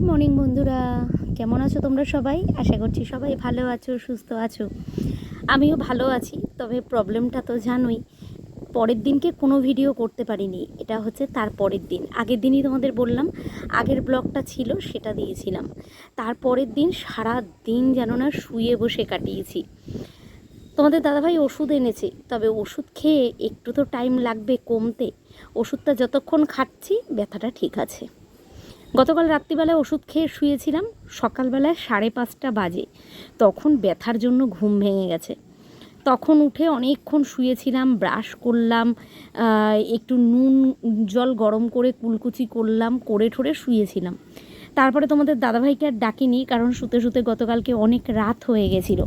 Good morning বন্ধুরা। কেমন আছো তোমরা সবাই? আশা করছি সবাই ভালো আছো, সুস্থ আছো। আমিও ভালো আছি, তবে প্রবলেমটা তো জানোই, পরের দিনকে কোনো ভিডিও করতে পারিনি। এটা হচ্ছে তার পরের দিন। আগের দিনই তোমাদের বললাম, আগের ব্লগটা ছিল, সেটা দিয়েছিলাম। তারপরের দিন সারা দিন যেন না শুয়ে বসে কাটিয়েছি। তোমাদের দাদাভাই ওষুধ এনেছে, তবে ওষুধ খেয়ে একটু তো টাইম লাগবে কমতে। ওষুধটা যতক্ষণ খাচ্ছি, ব্যথাটা ঠিক আছে। গতকাল রাত্রিবেলায় ওষুধ খেয়ে শুয়েছিলাম। সকালবেলায় সাড়ে পাঁচটা বাজে। তখন ব্যথার জন্য ঘুম ভেঙে গেছে। তখন উঠে অনেকক্ষণ শুয়েছিলাম, ব্রাশ করলাম একটু নুন, জল গরম করে কুলকুচি করলাম, করে ঠোরে শুয়েছিলাম। তারপরে তোমাদের দাদাভাইকে আর ডাকিনি, কারণ শুতে শুতে গতকালকে অনেক রাত হয়ে গেছিল।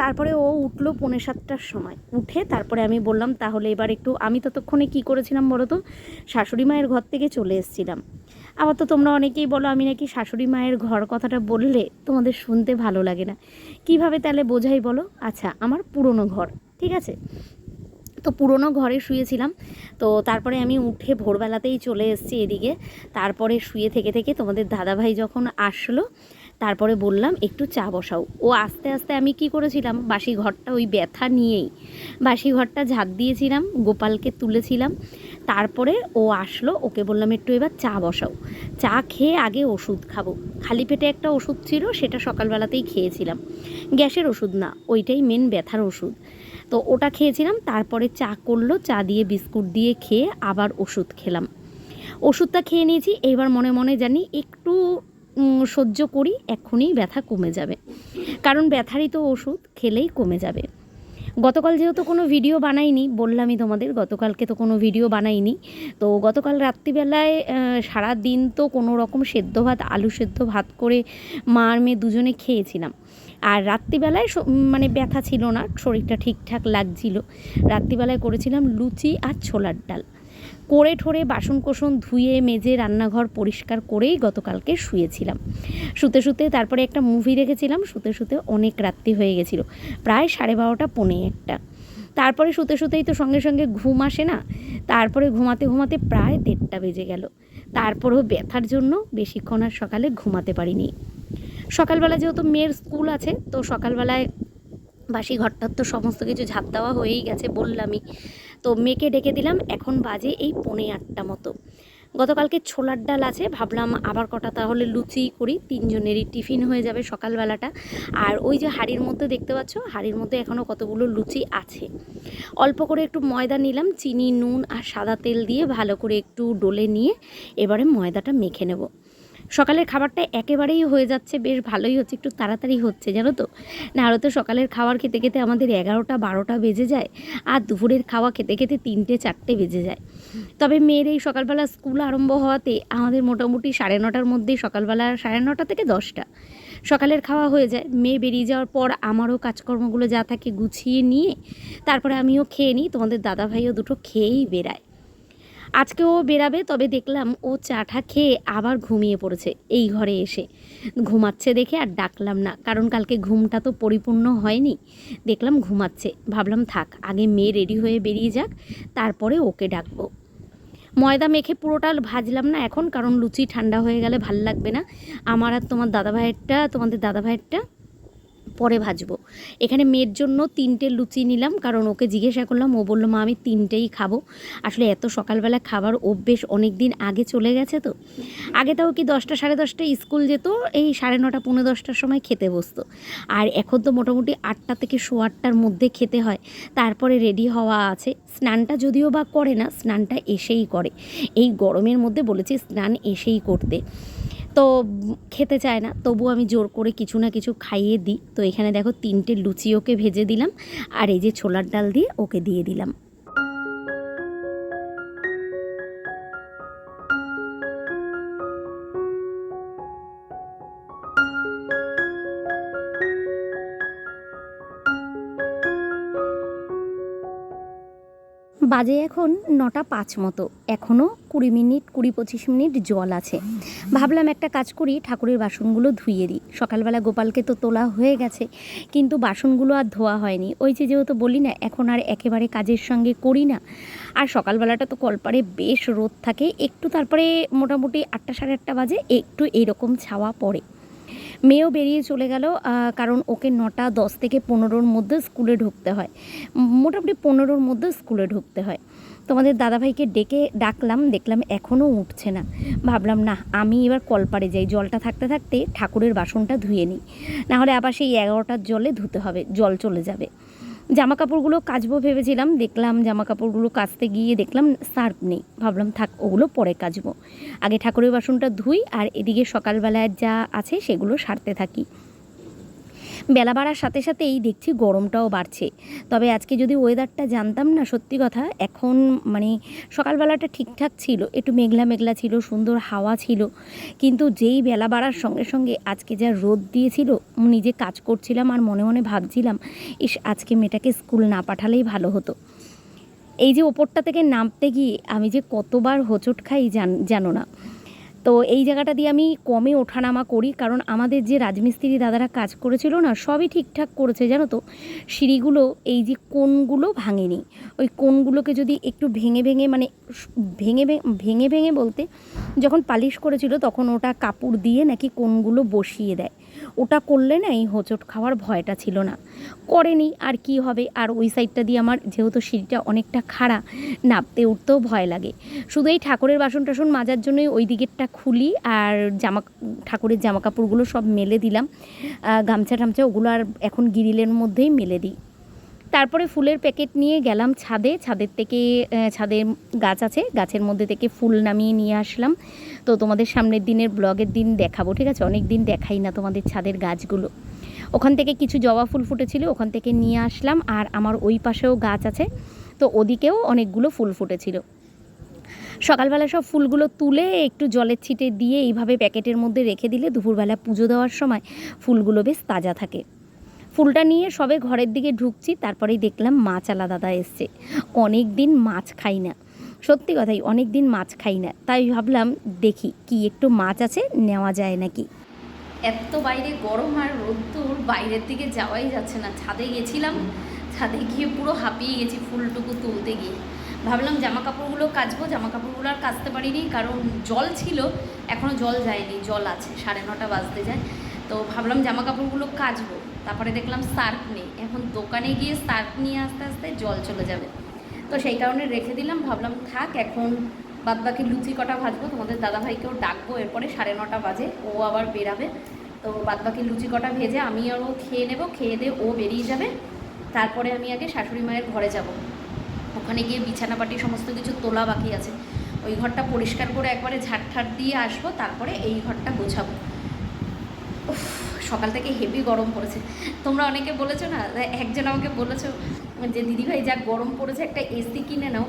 তারপরে ও উঠল পৌনে সাতটার সময়। উঠে তারপরে আমি বললাম, তাহলে এবার একটু, আমি ততক্ষণে কি করেছিলাম বলো তো? শাশুড়ি মায়ের ঘর থেকে চলে এসেছিলাম। আবার তো তোমরা অনেকেই বলো, আমি নাকি শাশুড়ি মায়ের ঘর কথাটা বললে তোমাদের শুনতে ভালো লাগে না। কীভাবে তাহলে বোঝাই বলো? আচ্ছা আমার পুরনো ঘর, ঠিক আছে? তো পুরনো ঘরে শুয়েছিলাম, তো তারপরে আমি উঠে ভোরবেলাতেই চলে এসেছি এদিকে। তারপরে শুয়ে থেকে থেকে তোমাদের দাদাভাই যখন আসলো, তারপরে বললাম, একটু চা বসাও। ও আস্তে আস্তে আমি কি করেছিলাম বাসি ঘরটা ওই ব্যথা নিয়েই বাসি ঘরটা ঝাঁট দিয়েছিলাম, গোপালকে তুলেছিলাম। তারপরে ও আসলো, ওকে বললাম, একটু এবার চা বসাও। চা খেয়ে আগে ওষুধ খাব। খালি পেটে একটা ওষুধ ছিল, সেটা সকালবেলাতেই খেয়েছিলাম। গ্যাসের ওষুধ না, ওইটাই মেন ব্যথার ওষুধ। তো ওটা খেয়েছিলাম, তারপরে চা করল, চা দিয়ে বিস্কুট দিয়ে খেয়ে আবার ওষুধ খেলাম। ওষুধটা খেয়ে নিয়েছি এইবার মনে মনে জানি একটু সহ্য করি, এক্ষুনি ব্যথা কমে যাবে। কারণ ব্যথারই তো ওষুধ, খেলেই কমে যাবে। গতকাল যেহেতু কোনো ভিডিও বানাইনি, বললামই তোমাদের, গতকালকে তো কোনো ভিডিও বানাইনি। তো গতকাল রাত্রিবেলায় সারা দিন তো কোনো রকম সেদ্ধ ভাত, আলু সেদ্ধ ভাত করে মার মেয়ে দুজনে খেয়েছিলাম। আর রাত্রিবেলায় মানে ব্যথা ছিল না, শরীরটা ঠিকঠাক লাগছিল। রাত্রিবেলায় করেছিলাম লুচি আর ছোলার ডাল। করে ঠোরে বাসন কোসন ধুয়ে, মেজে রান্নাঘর পরিষ্কার করেই গতকালকে শুয়েছিলাম। শুতে শুতে তারপরে একটা মুভি দেখেছিলাম, শুতে শুতে অনেক রাত্রি হয়ে গেছিল, প্রায় সাড়ে বারোটা, পৌনে একটা। তারপরে শুতে শুতেই তো সঙ্গে সঙ্গে ঘুম আসে না, তারপরে ঘুমাতে ঘুমাতে প্রায় দেড়টা বেজে গেল। তারপরেও ব্যথার জন্য বেশিক্ষণ আর সকালে ঘুমাতে পারিনি। সকালবেলা যেহেতু মেয়ের স্কুল আছে, তো সকালবেলায় বাসি ঘরটার তো সমস্ত কিছু ঝাঁপ দেওয়া হয়েই গেছে বললামই। তো মেয়েকে ডেকে দিলাম, এখন বাজে এই পৌনে আটটা মতো। গতকালকে ছোলার ডাল আছে, ভাবলাম আবার কটা, তাহলে লুচি করি, তিনজনেরই টিফিন হয়ে যাবে সকালবেলাটা। আর ওই যে হাড়ির মধ্যে দেখতে পাচ্ছ, হাড়ির মধ্যে এখনও কতগুলো লুচি আছে। অল্প করে একটু ময়দা নিলাম, চিনি, নুন আর সাদা তেল দিয়ে ভালো করে একটু ডলে নিয়ে এবারে ময়দাটা মেখে নেব। সকালের খাবারটা একেবারেই হয়ে যাচ্ছে, বেশ ভালোই হচ্ছে, একটু তাড়াতাড়ি হচ্ছে, জানো তো? না আরও তো সকালের খাবার খেতে খেতে আমাদের এগারোটা, বারোটা বেজে যায়, আর দুপুরের খাওয়া খেতে খেতে তিনটে, চারটে বেজে যায়। তবে মেয়ের এই সকালবেলা স্কুল আরম্ভ হওয়াতে আমাদের মোটামুটি সাড়ে নটার মধ্যেই সকালবেলা সাড়ে নটা থেকে দশটা সকালের খাওয়া হয়ে যায়। মেয়ে বেরিয়ে যাওয়ার পর আমারও কাজকর্মগুলো যা থাকে গুছিয়ে নিয়ে, তারপরে আমিও খেয়ে নিই, তোমাদের দাদা ভাইও দুটো খেয়েই বেরায় আজকে ও বেরাবে, তবে দেখলাম ও চাটা খেয়ে আবার ঘুমিয়ে পড়েছে এই ঘরে এসে। ঘুমাচ্ছে দেখে আর ডাকলাম না, কারণ কালকে ঘুমটা তো পরিপূর্ণ হয়নি। দেখলাম ঘুমাচ্ছে, ভাবলাম থাক, আগে মেয়ে রেডি হয়ে বেরিয়ে যাক, তারপরে ওকে ডাকবো। ময়দা মেখে পুরোটা ভাজলাম না এখন, কারণ লুচি ঠান্ডা হয়ে গেলে ভালো লাগবে না। আমার আর তোমার দাদা ভাইয়েরটা তোমাদের দাদা ভাইয়েরটা পরে ভাজবো। এখানে মেয়ের জন্য তিনটে লুচি নিলাম, কারণ ওকে জিজ্ঞাসা করলাম, ও বলল, মা, আমি তিনটেই খাব। আসলে এত সকালবেলা খাবার অভ্যেস অনেক দিন আগে চলে গেছে তো। আগে তাও কি দশটা সাড়ে দশটায় স্কুল যেত, এই সাড়ে নটা, পৌনে দশটার সময় খেতে বসতো। আর এখন তো মোটামুটি আটটা থেকে শো আটটার মধ্যে খেতে হয়। তারপরে রেডি হওয়া আছে। স্নানটা যদিও বা করে না, স্নানটা এসেই করে। এই গরমের মধ্যে বলেছি স্নান এসেই করতে। তো খেতে চায় না তবু আমি জোর করে কিছু না কিছু খাইয়ে দিই। তো এখানে দেখো তিনটে লুচি ওকে ভেজে দিলাম, আর এই যে ছোলার ডাল দিয়ে ওকে দিয়ে দিলাম। বাজে এখন নটা পাঁচ মতো। এখনও কুড়ি মিনিট, কুড়ি পঁচিশ মিনিট জল আছে। ভাবলাম একটা কাজ করি, ঠাকুরের বাসনগুলো ধুইয়ে দিই। সকালবেলা গোপালকে তো তোলা হয়ে গেছে, কিন্তু বাসনগুলো আর ধোয়া হয়নি। ওই যে যেহেতু বলি না, এখন আর একেবারে কাজের সঙ্গে করি না। আর সকালবেলাটা তো কলপারে বেশ রোদ থাকে, একটু তারপরে মোটামুটি আটটা সাড়ে আটটা বাজে, একটু এইরকম ছাওয়া পড়ে। মেয়েও বেরিয়ে চলে গেল কারণ ওকে নটা দশ থেকে পনেরোর মধ্যে স্কুলে ঢুকতে হয়। মোটামুটি পনেরোর মধ্যে স্কুলে ঢুকতে হয়। তোমাদের দাদাভাইকে ডেকে ডাকলাম, দেখলাম এখনও উঠছে না। ভাবলাম, না, আমি এবার কলপারে যাই। জলটা থাকতে থাকতে ঠাকুরের বাসনটা ধুয়ে নিই। নাহলে আবার সেই এগারোটার জলে ধুতে হবে, জল চলে যাবে। জামা কাপড়গুলো কাচবো ভেবেছিলাম, দেখলাম জামা কাপড়গুলো কাচতে গিয়ে দেখলাম সার্ফ নেই। ভাবলাম, থাক, ওগুলো পরে কাচবো। আগে ঠাকুরের বাসনটা ধুই আর এদিকে সকালবেলায় যা আছে সেগুলো সারতে থাকি। বেলা বাড়ার সাথে সাথে এই দেখছি গরমটাও বাড়ছে। তবে আজকে যদি ওয়েদারটা জানতাম না, সত্যি কথা, এখন মানে সকালবেলাটা ঠিকঠাক ছিল, একটু মেঘলা মেঘলা ছিল, সুন্দর হাওয়া ছিল। কিন্তু যেই বেলা বাড়ার সঙ্গে সঙ্গে আজকে যা রোদ দিয়েছিল নিজে কাজ করছিলাম আর মনে মনে ভাবছিলাম, ইস, আজকে মেয়েটাকে স্কুল না পাঠালেই ভালো হতো। এই যে ওপরটা থেকে নামতে গিয়ে আমি যে কতবার হোঁচট খাই জানো না। তো এই জায়গাটা দিয়ে আমি কমে ওঠানামা করি, কারণ আমাদের যে রাজমিস্ত্রি দাদারা কাজ করেছিল না, সবই ঠিকঠাক করেছে, জানো তো? সিঁড়িগুলো, এই যে কোনগুলো ভাঙেনি। ওই কোনগুলোকে যদি একটু ভেঙে ভেঙে মানে ভেঙে ভেঙে ভেঙে বলতে, যখন পালিশ করেছিল, তখন ওটা কাপড় দিয়ে নাকি কোনগুলো বসিয়ে দেয়। ওটা করলে না এই হোঁচট খাওয়ার ভয়টা ছিল না। করেনি আর কি হবে? আর ওই সাইডটা দিয়ে আমার যেহেতু সিঁড়িটা অনেকটা খাড়া নামতে উঠতেও ভয় লাগে। শুধু এই ঠাকুরের বাসন টাসন মাজার জন্যই ওই দিকেরটা খুলি আর জামা ঠাকুরের জামা কাপড়গুলো সব মেলে দিলাম। গামছা টামছা ওগুলো আর এখন গিরিলের মধ্যেই মেলে দিই। তারপরে ফুলের প্যাকেট নিয়ে গেলাম ছাদে। ছাদের থেকে আহ, ছাদে গাছ আছে। গাছের মধ্যে থেকে ফুল নামিয়ে নিয়ে আসলাম। তো তোমাদের সামনের দিনের ব্লগের দিন দেখাবো, ঠিক আছে? অনেক দিন দেখাই না তোমাদের ছাদের গাছগুলো। ওখান থেকে কিছু জবা ফুল ফুটেছিল, ওখান থেকে নিয়ে আসলাম আর আমার ওই পাশেও গাছ আছে, তো ওদিকেও অনেকগুলো ফুল ফুটেছিল। সকালবেলা সব ফুলগুলো তুলে একটু জলের ছিটে দিয়ে এইভাবে প্যাকেটের মধ্যে রেখে দিলে দুপুরবেলা পুজো দেওয়ার সময় ফুলগুলো বেশ তাজা থাকে। ফুলটা নিয়ে সবে ঘরের দিকে ঢুকছি, তারপরেই দেখলাম মাছ আলা দাদা এসছে। অনেক দিন মাছ খাই না। সত্যি কথাই অনেক দিন মাছ খাই না, তাই ভাবলাম দেখি কি একটু মাছ আছে নেওয়া যায় নাকি। এত বাইরে গরম আর রোদ্দুর, বাইরের দিকে যাওয়াই যাচ্ছে না। ছাদে গেছিলাম, ছাদে গিয়ে পুরো হাঁপিয়ে গেছি ফুলটুকু তুলতে গিয়ে। ভাবলাম জামা কাপড়গুলো কাচবো জামা কাপড়গুলো আর কাচতে পারিনি, কারণ জল ছিল এখনও জল যায়নি, জল আছে, সাড়ে নটা বাজতে যায়। তো ভাবলাম জামা কাপড়গুলো কাচবো, তারপরে দেখলাম সার্ফ নেই, এখন দোকানে গিয়ে সার্ফ নিয়ে আস্তে আস্তে জল চলে যাবে। তো সেই কারণে রেখে দিলাম। ভাবলাম থাক, এখন বাদ বাকি লুচি কটা ভাজবো, তোমাদের দাদাভাইকেও ডাকবো এরপরে সাড়ে নটা বাজে, ও আবার বেরাবে। তো বাদ বাকি লুচি কটা ভেজে আমি আর ও খেয়ে নেব, খেয়ে দিয়ে ও বেরিয়ে যাবে। তারপরে আমি আগে শাশুড়ি মায়ের ঘরে যাব। ওখানে গিয়ে বিছানা বিছানাপাটি সমস্ত কিছু তোলা বাকি আছে। ওই ঘরটা পরিষ্কার করে একবারে ঝাড় ঠাট দিয়ে আসব, তারপরে এই ঘরটা গোছাবো। সকাল থেকে হেভি গরম পড়েছে। তোমরা অনেকে বলেছ না, একজন আমাকে বলেছ যে দিদিভাই যা গরম পড়েছে একটা এসি কিনে নাও।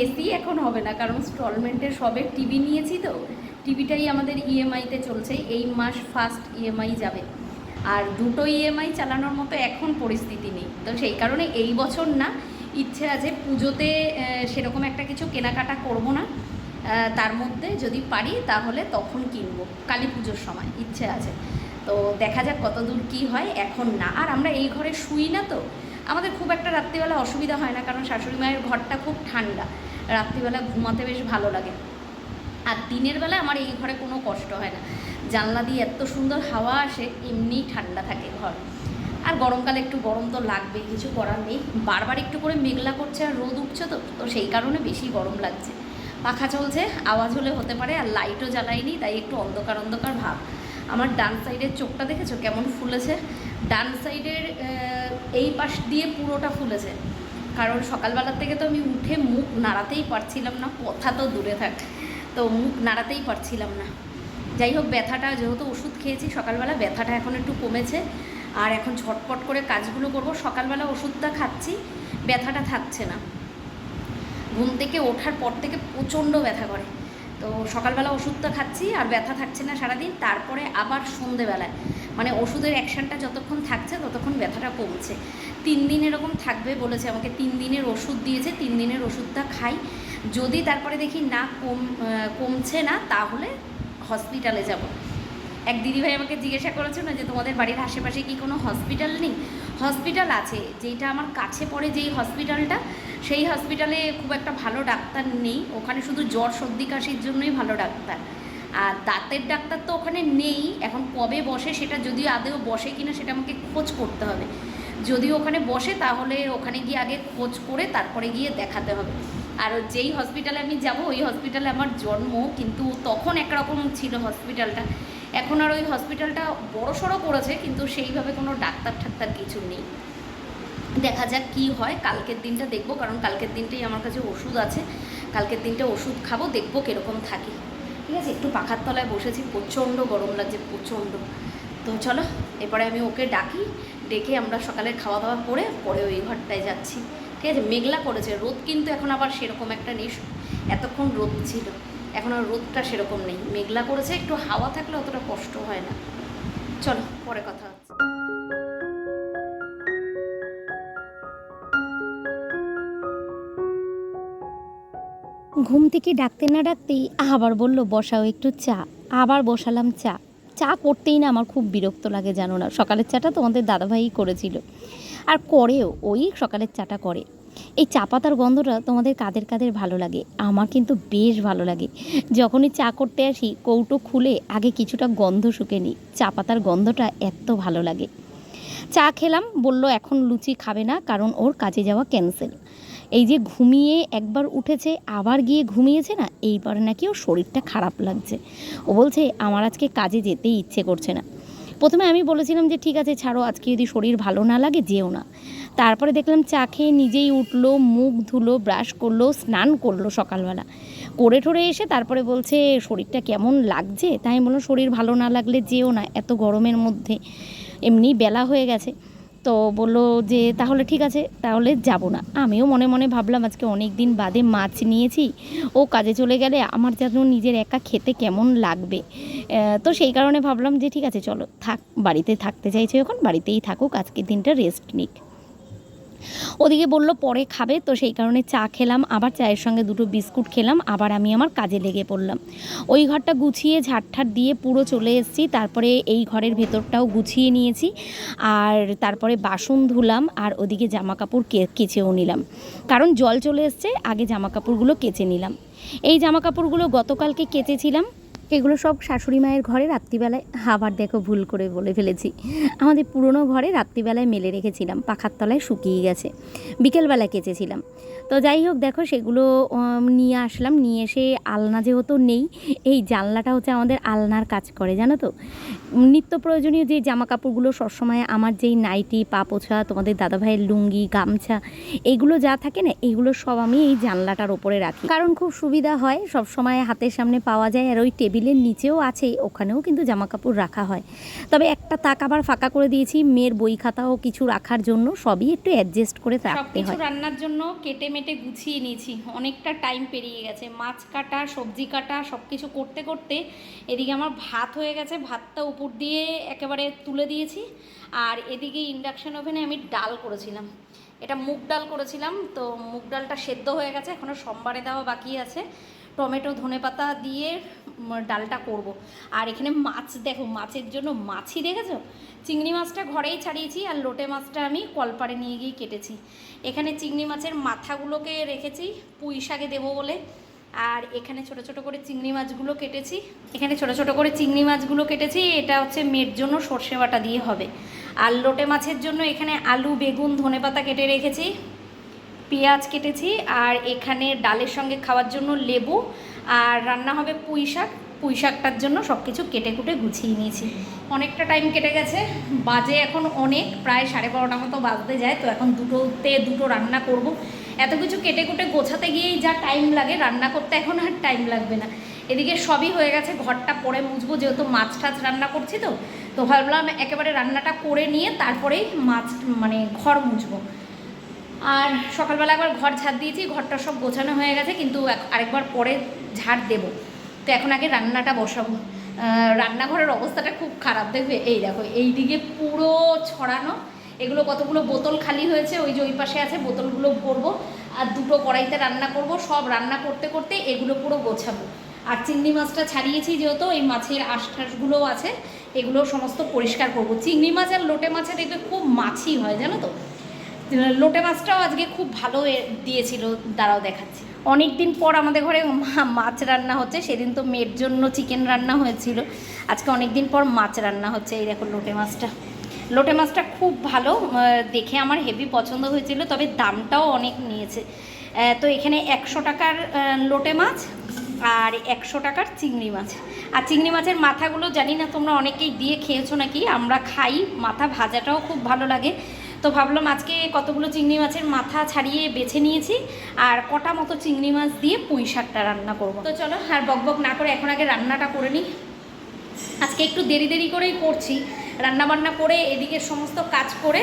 এসি এখন হবে না, কারণ স্টলমেন্টের সবে টিভি নিয়েছি তো। টিভিটাই আমাদের ইএমআইতে চলছে, এই মাস ফার্স্ট ইএমআই যাবে। আর দুটো ইএমআই চালানোর মতো এখন পরিস্থিতি নেই। তো সেই কারণে এই বছর না, ইচ্ছে আছে পুজোতে সেরকম একটা কিছু কেনাকাটা করব না। তার মধ্যে যদি পারি তাহলে তখন কিনবো, কালী পুজোর সময়, ইচ্ছে আছে। তো দেখা যাক কত দূর কী হয়, এখন না। আর আমরা এই ঘরে শুই না তো আমাদের খুব একটা রাত্রিবেলা অসুবিধা হয় না, কারণ শাশুড়ি মায়ের ঘরটা খুব ঠান্ডা। রাত্রিবেলা ঘুমাতে বেশ ভালো লাগে। আর দিনের বেলা আমার এই ঘরে কোনো কষ্ট হয় না। জানলা দিয়ে এত সুন্দর হাওয়া আসে, এমনিই ঠান্ডা থাকে ঘর। আর গরমকালে একটু গরম তো লাগবেই, কিছু করার নেই। বারবার একটু করে মেঘলা করছে আর রোদ উঠছে তো তো সেই কারণে বেশি গরম লাগছে। পাখা চলছে, আওয়াজ হলে হতে পারে, আর লাইটও জ্বালাইনি তাই একটু অন্ধকার অন্ধকার ভাব। আমার ডান সাইডের চোখটা দেখেছ? কেমন ফুলেছে? ডান সাইডের এই পাশ দিয়ে পুরোটা ফুলেছে। কারণ সকালবেলার থেকে তো আমি উঠে মুখ নাড়াতেই পারছিলাম না, কথা তো দূরে থাক। তো মুখ নাড়াতেই পারছিলাম না। যাই হোক, ব্যথাটা, যেহেতু ওষুধ খেয়েছি, সকালবেলা ব্যথাটা এখন একটু কমেছে। আর এখন ঝটপট করে কাজগুলো করব। সকালবেলা ওষুধটা খাচ্ছি, ব্যথাটা থাকছে না। ঘুম থেকে ওঠার পর থেকে প্রচণ্ড ব্যথা করে। তো সকালবেলা ওষুধটা খাচ্ছি আর ব্যথা থাকছে না সারাদিন, তারপরে আবার সন্ধেবেলায়। মানে ওষুধের অ্যাকশানটা যতক্ষণ থাকছে ততক্ষণ ব্যথাটা কমছে। তিন দিন এরকম থাকবে বলেছে, আমাকে তিন দিনের ওষুধ দিয়েছে, তিন দিনের ওষুধটা খাই। যদি তারপরে দেখি না কম কমছে না, তাহলে হসপিটালে যাব। এক দিদিভাই আমাকে জিজ্ঞাসা করেছে না যে তোমাদের বাড়ির আশেপাশে কি কোনো হসপিটাল নেই? হসপিটাল আছে যেটা আমার কাছে পড়ে যেই হসপিটালটা, সেই হসপিটালে খুব একটা ভালো ডাক্তার নেই। ওখানে শুধু জ্বর, সর্দি, কাশির জন্যই ভালো ডাক্তার। আর দাঁতের ডাক্তার তো ওখানে নেই। এখন কবে বসে সেটা যদিও আদেও বসে কিনা সেটা আমাকে খোঁজ করতে হবে। যদি ওখানে বসে তাহলে ওখানে গিয়ে আগে খোঁজ করে তারপরে গিয়ে দেখাতে হবে। আর যেই হসপিটালে আমি যাব, ওই হসপিটালে আমার জন্ম, কিন্তু তখন একরকম ছিল হসপিটালটা। এখন আর ওই হসপিটালটা বড় সড়ো করেছে, কিন্তু সেইভাবে কোনো ডাক্তার ঠাক্তার কিছু নেই। দেখা যাক কি হয়, কালকের দিনটা দেখব, কারণ কালকের দিনটাই আমার কাছে ওষুধ আছে। কালকের দিনটা ওষুধ খাব, দেখব কীরকম থাকে। ঠিক আছে, একটু পাখার তলায় বসেছি, প্রচণ্ড গরম লাগছে, প্রচণ্ড। তো চলো এরপরে আমি ওকে ডাকি, ডেকে আমরা সকালে খাওয়া দাওয়া করে পরে ওই ঘরটায় যাচ্ছি। ঠিক আছে, মেঘলা করেছে, রোদ কিন্তু এখন আবার সেরকম একটা নেই। এতক্ষণ রোদ ছিল। এখন আর রোদটা সেরকম নেই। মেঘলা করেছে, একটু হাওয়া থাকলে অতটা কষ্ট হয় না। চলো, পরে কথা ঘুম থেকে ডাকতে না ডাকতেই আবার বলল, বসাও একটু চা। আবার বসালাম চা। চা করতেই না আমার খুব বিরক্ত লাগে, জানো না। সকালের চাটা তোমাদের দাদাভাই করেছিল। আর করেও, ওই সকালের চাটা করে। এই চা পাতার গন্ধটা তোমাদের কাদের কাদের ভালো লাগে? আমার কিন্তু বেশ ভালো লাগে। যখনই চা করতে আসি, কৌটো খুলে আগে কিছুটা গন্ধ শুকে নিই। চা পাতার গন্ধটা এত ভালো লাগে। চা খেলাম, বলল এখন লুচি খাবে না, কারণ ওর কাজে যাওয়া ক্যান্সেল এই যে ঘুমিয়ে একবার উঠেছে, আবার গিয়ে ঘুমিয়েছে না, এইবার নাকি ওর শরীরটা খারাপ লাগছে। ও বলছে, আমার আজকে কাজে যেতেই ইচ্ছে করছে না। প্রথমে আমি বলেছিলাম যে, ঠিক আছে, ছাড়ো, আজকে যদি শরীর ভালো না লাগে, যেও না। তারপরে দেখলাম চা খেয়ে নিজেই উঠল, মুখ ধুলো, ব্রাশ করল, স্নান করল সকালবেলা। করে ঠরে এসে তারপরে বলছে, শরীরটা কেমন লাগছে? তাই বললাম, শরীর ভালো না লাগলে যেও না, এত গরমের মধ্যে। এমনি বেলা হয়ে গেছে। তো বলল যে, তাহলে ঠিক আছে, তাহলে যাব না। আমিও মনে মনে ভাবলাম, আজকে অনেক দিন বাদে মাছ নিয়েছি, ও কাজে চলে গেলে আমার যেন নিজের একা খেতে কেমন লাগবে? তো সেই কারণে ভাবলাম যে, ঠিক আছে, চলো, থাক, বাড়িতে থাকতে চাইছে এখন, বাড়িতেই থাকুক, আজকের দিনটা রেস্ট নিক। ওদিকে বলল, পরে খাবে। তো সেই কারণে চা খেলাম, আবার চায়ের সঙ্গে দুটো বিস্কুট খেলাম, আবার আমি আমার কাজে লেগে পড়লাম। ওই ঘরটা গুছিয়ে ঝাড়ঠাট দিয়ে পুরো চলে এসেছি, তারপরে এই ঘরের ভেতরটাও গুছিয়ে নিয়েছি, আর তারপরে বাসন ধুলাম, আর ওদিকে জামা কাপড় কেচেও নিলাম। কারণ জল চলে এসছে, আগে জামা কাপড়গুলো কেচে নিলাম। এই জামা কাপড়গুলো গতকালকে কেচেছিলাম এগুলো সব শাশুড়ি মায়ের ঘরে রাত্রিবেলায়, আবার দেখো ভুল করে বলে ফেলেছি। আমাদের পুরনো ঘরে রাত্রিবেলায় মেলে রেখেছিলাম, পাখার তলায় শুকিয়ে গেছে। বিকেলবেলায় কেচেছিলাম। তো যাই হোক দেখো সেগুলো নিয়ে আসলাম। নিয়ে এসে আলনা যেহেতু নেই এই জানলাটা হচ্ছে আমাদের আলনার কাজ করে জানো তো? নিত্য প্রয়োজনীয় যে জামা কাপড়গুলো সবসময় আমার যেই নাইটি পা পোছা তোমাদের দাদাভাইয়ের লুঙ্গি গামছা এইগুলো যা থাকে না এইগুলো সব আমি এই জানলাটার ওপরে রাখি। কারণ খুব সুবিধা হয় সব সময় হাতের সামনে পাওয়া যায় আর ওই টেবিলের নিচেও আছে ওখানেও কিন্তু জামা কাপড় রাখা হয়। তবে একটা তাক আবার ফাঁকা করে দিয়েছি মেয়ের বই খাতাও কিছু রাখার জন্য সবই একটু অ্যাডজাস্ট করে রাখতে হয়। রান্নার জন্য কেটে মেটে গুছিয়ে নিয়েছি। অনেকটা টাইম পেরিয়ে গেছে। মাছ কাটা, সবজি কাটা সব কিছু করতে করতে এদিকে আমার ভাত হয়ে গেছে। ভাতটা উপর দিয়ে একেবারে তুলে দিয়েছি। আর এদিকে ইন্ডাকশন ওভেনে আমি ডাল করেছিলাম। এটা মুগ ডাল করেছিলাম। তো মুগ ডালটা সেদ্ধ হয়ে গেছে। এখনও সোমবারে দেওয়া বাকি আছে। টমেটো, ধনেপাতা দিয়ে ডালটা করব। আর এখানে মাছ দেখো, মাছের জন্য মাছই দেখেছ? চিংড়ি মাছটা ঘরেই ছাড়িয়েছি। আর লোটে মাছটা আমি কলপারে নিয়ে গিয়ে কেটেছি। এখানে চিংড়ি মাছের মাথাগুলোকে রেখেছি, পুঁই শাকে দেবো বলে। আর এখানে ছোট ছোট করে চিংড়ি মাছগুলো কেটেছি। এখানে ছোট ছোট করে চিংড়ি মাছগুলো কেটেছি, এটা হচ্ছে মেয়ের জন্য সর্ষে বাটা দিয়ে হবে। আর লোটে মাছের জন্য এখানে আলু, বেগুন ধনেপাতা কেটে রেখেছি। পেঁয়াজ কেটেছি, আর এখানে ডালের সঙ্গে খাওয়ার জন্য লেবু। আর রান্না হবে পুঁই শাক। পুঁই শাকটার জন্য সব কিছু কেটে কুটে গুছিয়ে নিয়েছি। অনেকটা টাইম কেটে গেছে, বাজে এখন অনেক, প্রায় সাড়ে বারোটা মতো বাজতে যায়, তো এখন দুটোতে দুটো রান্না করব। এত কিছু কেটে কুটে গোছাতে গিয়েই যা টাইম লাগে, রান্না করতে এখন আর টাইম লাগবে না। এদিকে সবই হয়ে গেছে, ঘরটা পরে মুছবো, যেহেতু মাছ টাছ রান্না করছি তো তো ভাবলাম একেবারে রান্নাটা করে নিয়ে তারপরেই মাছ মানে ঘর মুছবো। আর সকালবেলা একবার ঘর ঝাড় দিয়েছি, ঘরটা সব গোছানো হয়ে গেছে, কিন্তু আরেকবার পরে ঝাড় দেব। তো এখন আগে রান্নাটা বসাবো। রান্নাঘরের অবস্থাটা খুব খারাপ। দেখবে, এই দেখো এই দিকে পুরো ছড়ানো। এগুলো কতগুলো বোতল খালি হয়েছে, ওই যে ওই পাশে আছে, বোতলগুলো ভরবো। আর দুটো কড়াইতে রান্না করব। সব রান্না করতে করতে এগুলো পুরো গোছাবো। আর চিংড়ি মাছটা ছাড়িয়েছি যেহেতু, এই মাছের আশঠাসগুলোও আছে, এগুলো সমস্ত পরিষ্কার করব। চিংড়ি মাছ আর লোটে মাছে দেখবে খুব মাছি হয়, জানো তো? লোটে মাছটাও আজকে খুব ভালো দিয়েছিল, দাঁড়াও দেখাচ্ছি। অনেক দিন পর আমাদের ঘরে মাছ রান্না হচ্ছে, সেদিন তো মেয়ের জন্য চিকেন রান্না হয়েছিল। আজকে অনেক দিন পর মাছ রান্না হচ্ছে, এই দেখো লোটে মাছটা। লোটে মাছটা খুব ভালো দেখে আমার হেভি পছন্দ হয়েছিল, তবে দামটাও অনেক নিয়েছে। তো এখানে একশো টাকার লোটে মাছ আর একশো টাকার চিংড়ি মাছ। আর চিংড়ি মাছের মাথাগুলো জানি না তোমরা অনেকেই দিয়ে খেয়েছো নাকি, আমরা খাই, মাথা ভাজাটাও খুব ভালো লাগে। তো ভাবলাম আজকে কতগুলো চিংড়ি মাছের মাথা ছাড়িয়ে বেছে নিয়েছি আর কটা মতো চিংড়ি মাছ দিয়ে পুঁই শাকটা রান্না করব। তো চলো আর বক বক না করে এখন আগে রান্নাটা করে নিই। আজকে একটু দেরি দেরি করেই করছি। রান্না বান্না করে এদিকে সমস্ত কাজ করে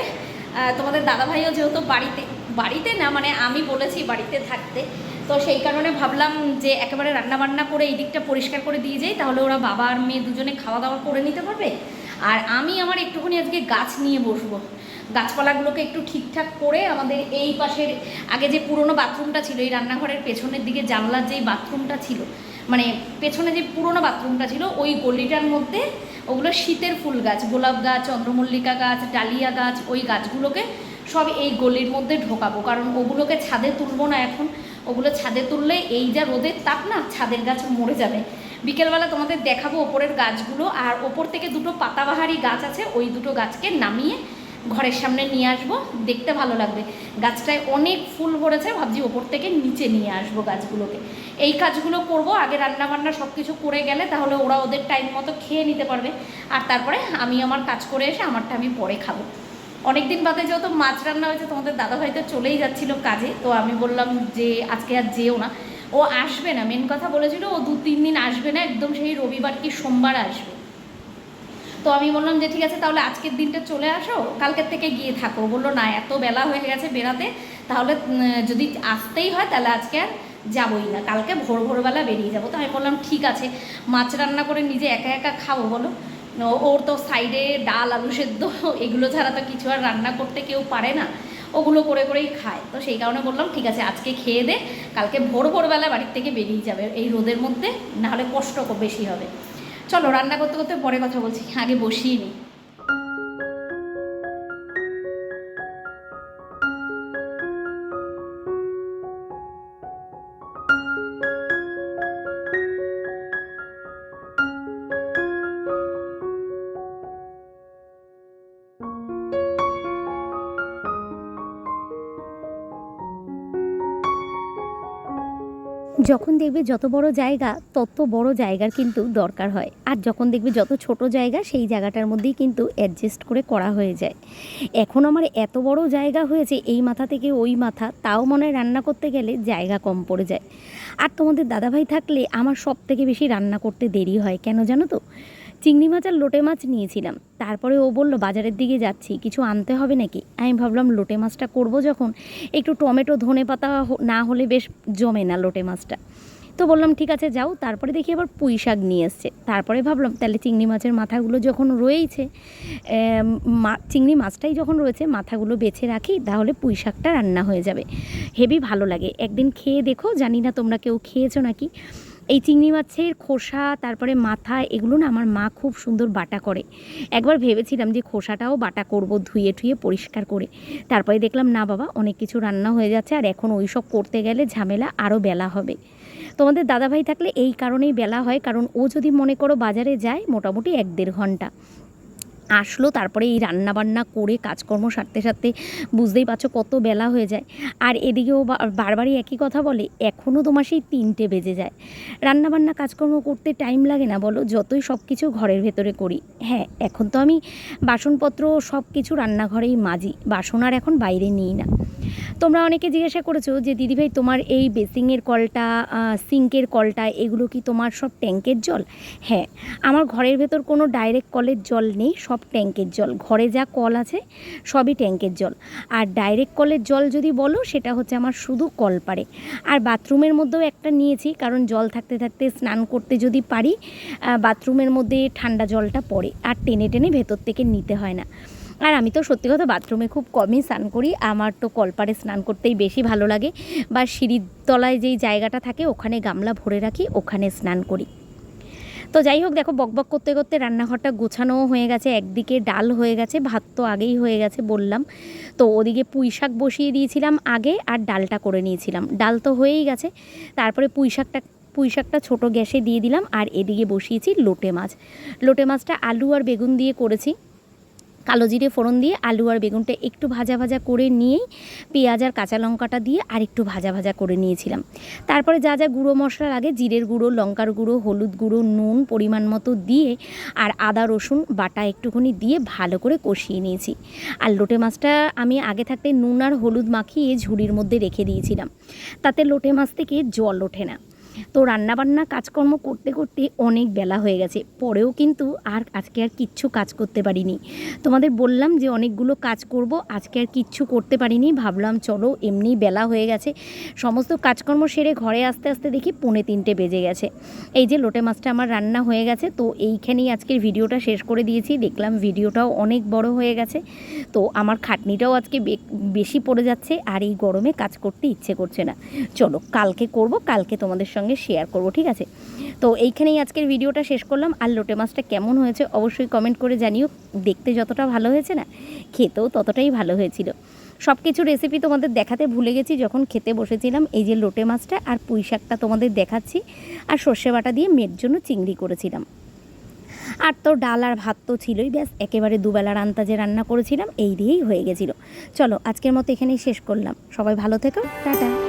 তোমাদের দাদাভাইও যেহেতু বাড়িতে বাড়িতে না মানে আমি বলেছি বাড়িতে থাকতে। তো সেই কারণে ভাবলাম যে একেবারে রান্না বান্না করে এই দিকটা পরিষ্কার করে দিয়ে যাই, তাহলে ওরা বাবা আর মেয়ে দুজনে খাওয়া দাওয়া করে নিতে পারবে। আর আমি আমার একটুখানি আজকে গাছ নিয়ে বসবো। গাছপালাগুলোকে একটু ঠিকঠাক করে আমাদের এই পাশের, আগে যে পুরনো বাথরুমটা ছিল, এই রান্নাঘরের পেছনের দিকে জানলার যেই বাথরুমটা ছিল মানে পেছনে যে পুরনো বাথরুমটা ছিল, ওই গলিটার মধ্যে ওগুলো শীতের ফুল গাছ, গোলাপ গাছ, চন্দ্রমল্লিকা গাছ, ডালিয়া গাছ, ওই গাছগুলোকে সব এই গলির মধ্যে ঢোকাবো। কারণ ওগুলোকে ছাদে তুলবো না এখন। ওগুলো ছাদে তুললে এই যা রোদের তাপ না, ছাদের গাছ মরে যাবে। বিকেলবেলা তোমাদের দেখাবো ওপরের গাছগুলো, আর ওপর থেকে দুটো পাতাবাহারি গাছ আছে, ওই দুটো গাছকে নামিয়ে ঘরের সামনে নিয়ে আসব, দেখতে ভালো লাগবে। গাছটায় অনেক ফুল ভরেছে, ভাবছি ওপর থেকে নিচে নিয়ে আসব গাছগুলোকে। এই কাজগুলো করব, আগে রান্না বান্না সব কিছু করে গেলে তাহলে ওরা ওদের টাইম মতো খেয়ে নিতে পারবে। আর তারপরে আমি আমার কাজ করে এসে আমারটা আমি পরে খাব। অনেক দিন বাদে যেহেতু মাছ রান্না হয়েছে, তোমাদের দাদাভাই তো চলেই যাচ্ছিল কাজে, তো আমি বললাম যে আজকে আর যেও না। ও আসবে না মেন কথা বলেছিল ও দু তিন দিন আসবে না, একদম সেই রবিবার কি সোমবার আসবে। তো আমি বললাম যে ঠিক আছে, তাহলে আজকের দিনটা চলে আসো, কালকের থেকে গিয়ে থাকো। বলল, না, এত বেলা হয়ে গেছে বেরাতে তাহলে যদি আসতেই হয়, তাহলে আজকে আর যাবোই না। কালকে ভোর ভোরবেলা বেরিয়ে যাব। তো আমি বললাম, ঠিক আছে, মাছ রান্না করে নিজে একা একা খাব বলো। ওর তো সাইডে ডাল, আলু সেদ্ধ, এগুলো ছাড়া তো কিছু আর রান্না করতে কেউ পারে না। ওগুলো করে করেই খায়। তো সেই কারণে বললাম, ঠিক আছে, আজকে খেয়ে দে, কালকে ভোর ভোরবেলা বাড়ির থেকে বেরিয়ে যাবে। এই রোদের মধ্যে, নাহলে কষ্ট বেশি হবে। চলো রান্না করতে করতে পরে কথা বলছি আগে বসিয়ে নিই যখন দেখবে যত বড় জায়গা, তত বড় জায়গার কিন্তু দরকার হয়। আর যখন দেখবে যত ছোট জায়গা, সেই জায়গাটার মধ্যেই কিন্তু অ্যাডজাস্ট করে করা হয়ে যায়। এখন আমার এত বড় জায়গা হয়েছে, এই মাথা থেকে ওই মাথা, তাও মনে হয় রান্না করতে গেলে জায়গা কম পড়ে যায়। আর তোমাদের দাদাভাই থাকলে আমার সব থেকে বেশি রান্না করতে দেরি হয়, কেন জানো তো? চিংড়ি মাছ আর লোটে মাছ নিয়েছিলাম। তারপরে ও বলল, বাজারের দিকে যাচ্ছি, কিছু আনতে হবে নাকি? আমি ভাবলাম, লোটে মাছটা করব যখন একটু টমেটো, ধনে পাতা না হলে বেশ জমে না লোটে মাছটা। তো বললাম, ঠিক আছে, যাও। তারপরে দেখি আবার পুঁই শাক নিয়ে এসছে। তারপরে ভাবলাম, তাহলে চিংড়ি মাছের মাথাগুলো যখন রয়েইছে চিংড়ি মাছটাই যখন রয়েছে, মাথাগুলো বেছে রাখি, তাহলে পুঁই শাকটা রান্না হয়ে যাবে। হেভি ভালো লাগে। একদিন খেয়ে দেখো, জানি না তোমরা কেউ খেয়েছো নাকি? এই চিংড়ি মাছের খোসা, তারপরে মাথা, এগুলো না আমার মা খুব সুন্দর বাটা করে। একবার ভেবেছিলাম যে খোসাটাও বাটা করব, ধুয়ে ঠুয়ে পরিষ্কার করে। তারপরে দেখলাম, না বাবা, অনেক কিছু রান্না হয়ে যাচ্ছে, আর এখন ওই সব করতে গেলে ঝামেলা আরও বেলা হবে। তোমাদের দাদাভাই থাকলে এই কারণেই বেলা হয়, কারণ ও যদি মনে করো বাজারে যায়, মোটামুটি এক দেড় ঘণ্টা। আসলো, তারপরে এই রান্না বান্না করে, কাজকর্ম সারতে সারতে বুঝতেই পারছ কত বেলা হয়ে যায়। আর এদিকেও বারবারই একই কথা বলে এখনও তোমার সেই তিনটে বেজে যায়। রান্না বান্না কাজকর্ম করতে টাইম লাগে না বলো, যতই সব কিছু ঘরের ভেতরে করি। হ্যাঁ এখন তো আমি বাসনপত্র সব কিছু রান্নাঘরেই মাজি, বাসন আর এখন বাইরে নিই না। তোমরা অনেকে জিজ্ঞাসা করেছ যে, দিদিভাই, তোমার এই বেসিংয়ের কলটা সিঙ্কের কলটা, এগুলো কি তোমার সব ট্যাঙ্কের জল? হ্যাঁ আমার ঘরের ভেতর কোনো ডাইরেক্ট কলের জল নেই, সব ট্যাঙ্কের জল। ঘরে যা কল আছে, সবই ট্যাঙ্কের জল। আর ডাইরেক্ট কলের জল যদি বলো, সেটা হচ্ছে আমার শুধু কল পারে আর বাথরুমের মধ্যেও একটা নিয়েছি, কারণ জল থাকতে থাকতে স্নান করতে যদি পারি বাথরুমের মধ্যে ঠান্ডা জলটা পড়ে। আর টেনে টেনে ভেতর থেকে নিতে হয় না। আর আমি তো সত্যি কথা বাথরুমে খুব কমই স্নান করি। আমার তো কলপারে স্নান করতেই বেশি ভালো লাগে। বা সিঁড়ির তলায় যেই জায়গাটা থাকে, ওখানে গামলা ভরে রাখি, ওখানে স্নান করি। তো যাই হোক, দেখো বকবক করতে করতে রান্নাঘরটা গোছানোও হয়ে গেছে, একদিকে ডাল হয়ে গেছে, ভাত তো আগেই হয়ে গেছে বললাম। তো ওদিকে পুঁই শাক বসিয়ে দিয়েছিলাম আগে আর ডালটা করে নিয়েছিলাম। ডাল তো হয়েই গেছে, তারপরে পুঁই শাকটা পুঁই শাকটা ছোটো গ্যাসে দিয়ে দিলাম আর এদিকে বসিয়েছি লোটে মাছ। লোটে মাছটা আলু আর বেগুন দিয়ে করেছি। কালো জিরে ফোড়ন দিয়ে আলু আর বেগুনটা একটু ভাজা ভাজা করে নিয়েই পেঁয়াজ আর কাঁচা লঙ্কাটা দিয়ে আর একটু ভাজা ভাজা করে নিয়েছিলাম। তারপরে যা যা গুঁড়ো মশলা লাগে, জিরের গুঁড়ো, লঙ্কার গুঁড়ো, হলুদ গুঁড়ো, নুন পরিমাণ মতো দিয়ে আর আদা, রসুন বাটা একটুখানি দিয়ে ভালো করে কষিয়ে নিয়েছি। আর লোটে মাছটা আমি আগে থাকতে নুন আর হলুদ মাখিয়ে ঝুড়ির মধ্যে রেখে দিয়েছিলাম। তাতে লোটে মাছ থেকে জল ওঠে না। তো রান্নাবান্না কাজকর্ম করতে করতে অনেক বেলা হয়ে গেছে। পরেও কিন্তু আর আজকে আর কিচ্ছু কাজ করতে পারিনি। তোমাদের বললাম যে অনেকগুলো কাজ করব, আজকে আর কিচ্ছু করতে পারিনি। ভাবলাম চলো এমনি বেলা হয়ে গেছে। সমস্ত কাজকর্ম সেরে ঘরে আসতে আসতে দেখি পৌনে তিনটে বেজে গেছে। এই যে লোটে মাছটা আমার রান্না হয়ে গেছে, তো এইখানেই আজকের ভিডিওটা শেষ করে দিয়েছি। দেখলাম ভিডিওটাও অনেক বড় হয়ে গেছে। তো আমার খাটনিটাও আজকে বেশি পড়ে যাচ্ছে আর এই গরমে কাজ করতে ইচ্ছে করছে না। চলো কালকে করব, কালকে তোমাদের সঙ্গে শেয়ার করব, ঠিক আছে? তো এইখানেই আজকের ভিডিওটা শেষ করলাম। আর লোটে মাছটা কেমন হয়েছে অবশ্যই কমেন্ট করে জানিও। দেখতে যতটা ভালো হয়েছে না, খেতেও ততটাই ভালো হয়েছিল। সব কিছু রেসিপি তোমাদের দেখাতে ভুলে গেছি, যখন খেতে বসেছিলাম, এই যে লোটে মাছটা আর পুঁই শাকটা তোমাদের দেখাচ্ছি। আর সর্ষে বাটা দিয়ে মেয়ের জন্য চিংড়ি করেছিলাম। আর তো ডাল আর ভাত তো ছিলই, ব্যাস, একেবারে দুবেলার আন্তাজে রান্না করেছিলাম, এই দিয়েই হয়ে গেছিল। চলো, আজকের মতো এখানেই শেষ করলাম। সবাই ভালো থেকো, টাটা।